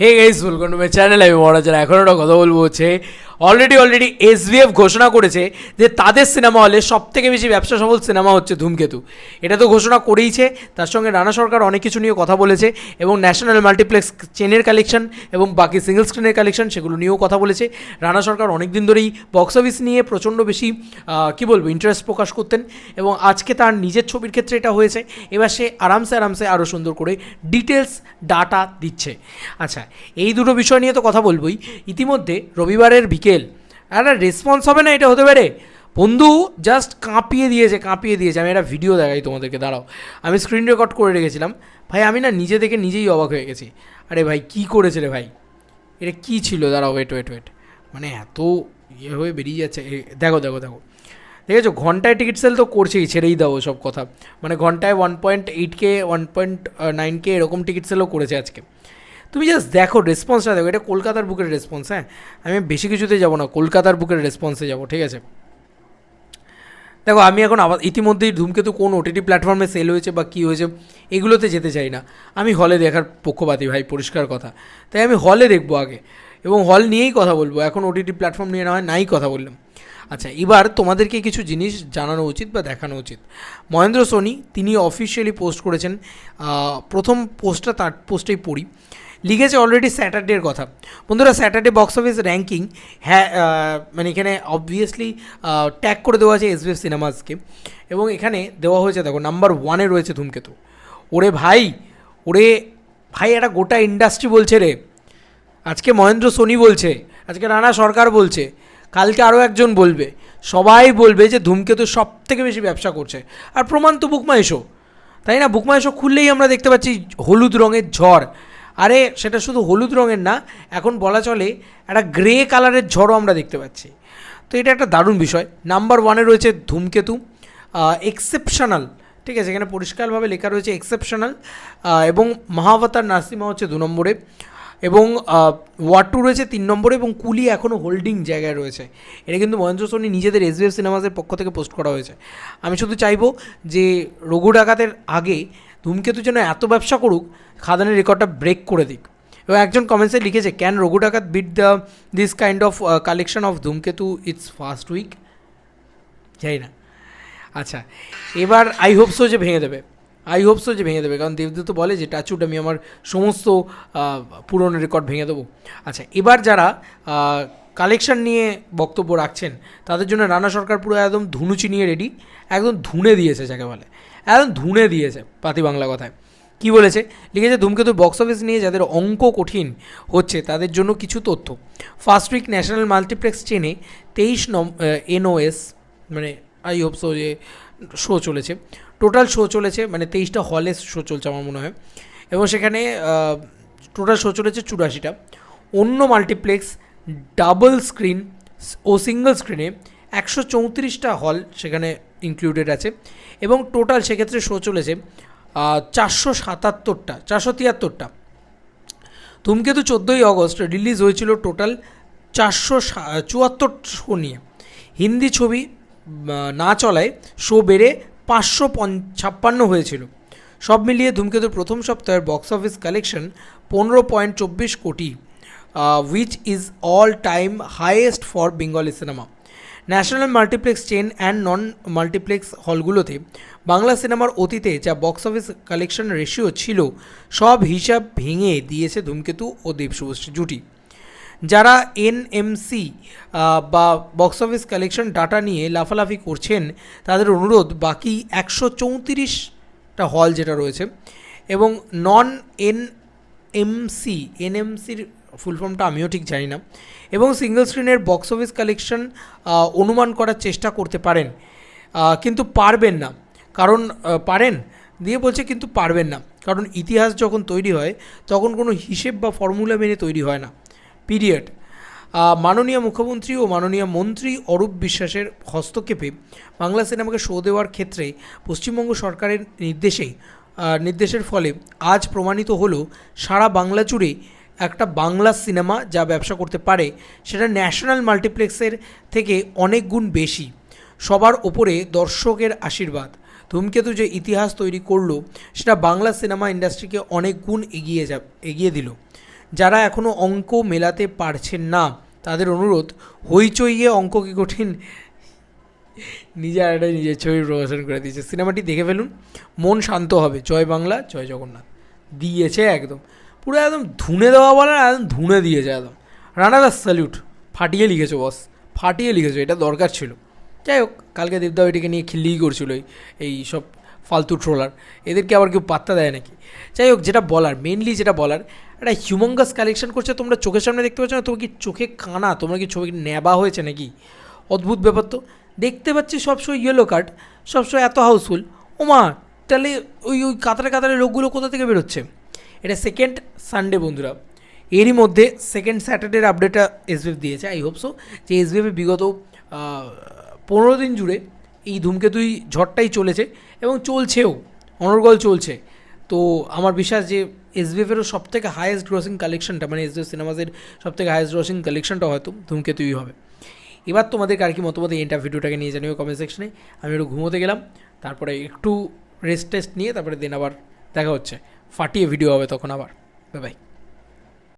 Hey guys welcome to my channel আমি মহারাজার এখন একটা কথা বলব হচ্ছে অলরেডি অলরেডি এসভিএফ ঘোষণা করেছে যে তাদের সিনেমা হলে সব থেকে বেশি ব্যবসা সফল সিনেমা হচ্ছে ধূমকেতু। এটা তো ঘোষণা করেইছে, তার সঙ্গে রানা সরকার অনেক কিছু নিয়ে কথা বলেছে এবং ন্যাশনাল মাল্টিপ্লেক্স চেনের কালেকশন এবং বাকি সিঙ্গেল স্ক্রিনের কালেকশন সেগুলো নিয়েও কথা বলেছে। রানা সরকার অনেক দিন ধরেই বক্স অফিস নিয়ে প্রচণ্ড বেশি কি বলব ইন্টারেস্ট প্রকাশ করতেন এবং আজকে তার নিজের ছবির ক্ষেত্রে এটা হয়েছে। এবার সে আরামসে আরামসে আরও সুন্দর করে ডিটেলস ডাটা দিচ্ছে। আচ্ছা এই দুটো বিষয় নিয়ে তো কথা বলবোই। ইতিমধ্যে রবিবারের বিকেল একটা রেসপন্স হবে না, এটা হতে পারে। বন্ধু জাস্ট কাঁপিয়ে দিয়েছে কাঁপিয়ে দিয়েছে। আমি একটা ভিডিও দেখাই তোমাদেরকে, দাঁড়াও। আমি স্ক্রিন রেকর্ড করে রেখেছিলাম। ভাই, আমি না নিজে দেখে নিজেই অবাক হয়ে গেছি। আরে ভাই, কী করেছে রে ভাই? এটা কী ছিল? দাঁড়াও ওয়েট ওয়েট ওয়েট মানে এত ইয়ে হয়ে বেরিয়ে যাচ্ছে। দেখো দেখো দেখো। দেখেছ? ঘন্টায় টিকিট সেল তো করছেই, ছেড়েই দাও সব কথা। মানে ঘন্টায় one point eight K one point nine K এরকম টিকিট সেলও করেছে আজকে। তুমি জাস্ট দেখো রেসপন্সটা দেখো, এটা কলকাতার বুকের রেসপন্স হ্যাঁ? আমি বেশি কিছুতে যাব না, কলকাতার বুকের রেসপন্সে যাব, ঠিক আছে? দেখো, আমি এখন আবার ইতিমধ্যেই ধূমকেতু কোন ওটিটি প্ল্যাটফর্মে সেল হয়েছে বা কী হয়েছে, এগুলোতে যেতে চাই না। আমি হলে দেখার পক্ষপাতী ভাই, পরিষ্কার কথা। তাই আমি হলে দেখব আগে, এবং হল নিয়েই কথা বলব। এখন ওটিটি প্ল্যাটফর্ম নিয়ে না হয়, নাই কথা বললাম। আচ্ছা এবার তোমাদেরকে কিছু জিনিস জানানো উচিত বা দেখানো উচিত। মহেন্দ্র সোনি, তিনি অফিসিয়ালি পোস্ট করেছেন প্রথম পোস্টটা তার পোস্টেই পড়ি। লিখেছে অলরেডি স্যাটারডের কথা। বন্ধুরা স্যাটারডে বক্স অফিস র্যাঙ্কিং হ্যাঁ মানে এখানে অবভিয়াসলি ট্যাগ করে দেওয়া আছে এসবিএফ সিনেমাসকে এবং এখানে দেওয়া হয়েছে, দেখো নাম্বার ওয়ানে রয়েছে ধূমকেতু। ওরে ভাই ওরে ভাই একটা গোটা ইন্ডাস্ট্রি বলছে রে। আজকে মহেন্দ্র সোনি বলছে, আজকে রানা সরকার বলছে, কালকে আরও একজন বলবে। সবাই বলবে যে ধূমকেতু সব থেকে বেশি ব্যবসা করছে। আর প্রমাণ তো বুকমা এসো তাই না? বুকমা এসো খুললেই আমরা দেখতে পাচ্ছি হলুদ রঙের ঝড়। আরে, সেটা শুধু হলুদ রঙের না, এখন বলা চলে একটা গ্রে কালারের ঝড়ও আমরা দেখতে পাচ্ছি। তো এটা একটা দারুণ বিষয়। নাম্বার ওয়ানে রয়েছে ধূমকেতু এক্সেপশনাল ঠিক আছে, এখানে পরিষ্কারভাবে লেখা রয়েছে এক্সেপশনাল এবং মহাবতার নাসিমা হচ্ছে দু নম্বরে, এবং ওয়াটু রয়েছে তিন নম্বরে, এবং কুলি এখনও হোল্ডিং জায়গায় রয়েছে। এটা কিন্তু মহেন্দ্র সোনি নিজেদের এসবিএফ সিনেমাসের পক্ষ থেকে পোস্ট করা হয়েছে। আমি শুধু চাইব যে রঘু ডাকাতের আগে ধূমকেতু যেন এত ব্যবসা করুক, খাদানের রেকর্ডটা ব্রেক করে দিক। এবং একজন কমেন্টসে লিখেছে can Raghu Dakat beat the this kind of collection of Dhumketu? It's first week যাই না। আচ্ছা এবার আই হোপ সো যে ভেঙে দেবে। আই হোপ সো যে ভেঙে দেবে। কারণ দেবদূত বলে যে টাচুট আমি আমার সমস্ত পুরনো রেকর্ড ভেঙে দেবো। আচ্ছা এবার যারা কালেকশন নিয়ে বক্তব্য রাখছেন, তাদের জন্য রানা সরকার পুরো একদম ধুনুচি নিয়ে রেডি একদম ধুনে দিয়েছে, যাকে বলে। একদম ধুনে দিয়েছে পাতি বাংলা কথায়। কি বলেছে? লিখেছে ধূমকেতু বক্স অফিস নিয়ে যাদের অঙ্ক কঠিন হচ্ছে, তাদের জন্য কিছু তথ্য। ফার্স্ট উইক ন্যাশনাল মাল্টিপ্লেক্স চেনে তেইশ নম এনওএস মানে আই হোপ সো যে শো চলেছে। টোটাল শো চলেছে মানে তেইশটা হলে শো চলছে আমার মনে হয়। এবং সেখানে টোটাল শো চলেছে চুরাশিটা। অন্য মাল্টিপ্লেক্স ডাবল স্ক্রিন ও সিঙ্গল স্ক্রিনে একশো চৌত্রিশটা হল সেখানে ইনক্লুডেড আছে। এবং টোটাল সেক্ষেত্রে শো চলেছে চারশো সাতাত্তরটা, চারশো তিয়াত্তরটা। ধূমকেতু চোদ্দোই অগস্ট রিলিজ হয়েছিল টোটাল চারশো চুয়াত্তর শো নিয়ে। হিন্দি ছবি না চলায় শো বেড়ে পাঁচশো ছাপ্পান্ন হয়েছিল। সব মিলিয়ে ধূমকেতুর প্রথম সপ্তাহের বক্স অফিস কালেকশন পনেরো পয়েন্ট চব্বিশ কোটি which is all time highest for Bengali cinema national multiplex chain and non multiplex হলগুলোতে Bangla সিনেমার অতীতে যা বক্স অফিস কালেকশন রেশিও ছিল, সব হিসাব ভেঙে দিয়েছে ধূমকেতু ও দেব শুভশ্রী জুটি। যারা এনএমসি বা বক্স অফিস কালেকশন ডাটা নিয়ে লাফালাফি করছেন, তাদের অনুরোধ, বাকি একশো চৌত্রিশটা হল যেটা রয়েছে এবং নন এন এমসি এনএমসির ফুল ফর্মটা আমিও ঠিক জানি না। এবং সিঙ্গল স্ক্রিনের বক্স অফিস কালেকশন অনুমান করার চেষ্টা করতে পারেন। কিন্তু পারবেন না। কারণ পারেন, দিয়ে বলছে কিন্তু পারবেন না। কারণ ইতিহাস যখন তৈরি হয়, তখন কোনো হিসেব বা ফর্মুলা মেনে তৈরি হয় না। পিরিয়ড মাননীয় মুখ্যমন্ত্রী ও মাননীয় মন্ত্রী অরূপ বিশ্বাসের হস্তক্ষেপে বাংলা সিনেমাকে শো দেওয়ার ক্ষেত্রে পশ্চিমবঙ্গ সরকারের নির্দেশেই নির্দেশের ফলে আজ প্রমাণিত হলো, সারা বাংলা জুড়ে একটা বাংলা সিনেমা যা ব্যবসা করতে পারে, সেটা ন্যাশনাল মাল্টিপ্লেক্সের থেকে অনেক গুণ বেশি। সবার ওপরে দর্শকের আশীর্বাদ। ধূমকেতু যে ইতিহাস তৈরি করল, সেটা বাংলা সিনেমা ইন্ডাস্ট্রিকে অনেক গুণ এগিয়ে যা, এগিয়ে দিল। যারা এখনও অঙ্ক মেলাতে পারছেন না, তাদের অনুরোধ, হইচইয়ে অঙ্ক কি কঠিন? নিজে আর একটা নিজের ছবি প্রকাশন করে দিয়েছে। সিনেমাটি দেখে ফেলুন। মন শান্ত হবে। জয় বাংলা, জয় জগন্নাথ। দিয়েছে একদম। পুরো একদম ধুনে দেওয়া বলে না, একদম ধুনে দিয়েছে একদম। রানা দাস স্যালিউট ফাটিয়ে লিখেছো বস ফাটিয়ে লিখেছো, এটা দরকার ছিল। যাই হোক, কালকে দেবদা ওইটিকে নিয়ে খিল্লি করছিল এই সব ফালতু ট্রোলার। এদেরকে আবার কেউ পাত্তা দেয় নাকি? যাই হোক, যেটা বলার মেনলি যেটা বলার, একটা হিউমঙ্গাস কালেকশন করছে, তোমরা চোখের সামনে দেখতে পাচ্ছ না? তোমার কি চোখে কানা? তোমরা কি ছবি নেবা হয়েছে নাকি? অদ্ভুত ব্যাপার তো। দেখতে পাচ্ছি সবসময় ইয়েলো কার্ড সবসময় এত হাউসফুল ওমা, তাহলে ওই ওই কাতারে কাতারে লোকগুলো কোথা থেকে বেরোচ্ছে? এটা সেকেন্ড সানডে বন্ধুরা। এরই মধ্যে সেকেন্ড স্যাটারডের আপডেটটা এসবিএফ দিয়েছে আই হোপ সো যে এসবিএফে বিগত পনেরো দিন জুড়ে এই ধূমকেতুই ঝড়টাই চলেছে এবং চলছেও, অনর্গল চলছে। তো আমার বিশ্বাস যে এসবিএফেরও সব থেকে হায়েস্ট গ্রসিং কালেকশনটা মানে এসবিএফ সিনেমাসের সব থেকে হায়েস্ট গ্রসিং কালেকশনটা হয়তো ধূমকেতুই হবে। এবার তোমাদের কার কি মতামত এই এন্টার ভিডিওটাকে নিয়ে জানিও কমেন্ট সেকশনে আমি একটু ঘুমোতে গেলাম, তারপরে একটু রেস্ট টেস্ট নিয়ে, তারপরে দিন আবার দেখা হচ্ছে। ফাটিয়ে ভিডিও হবে তখন আবার। বাই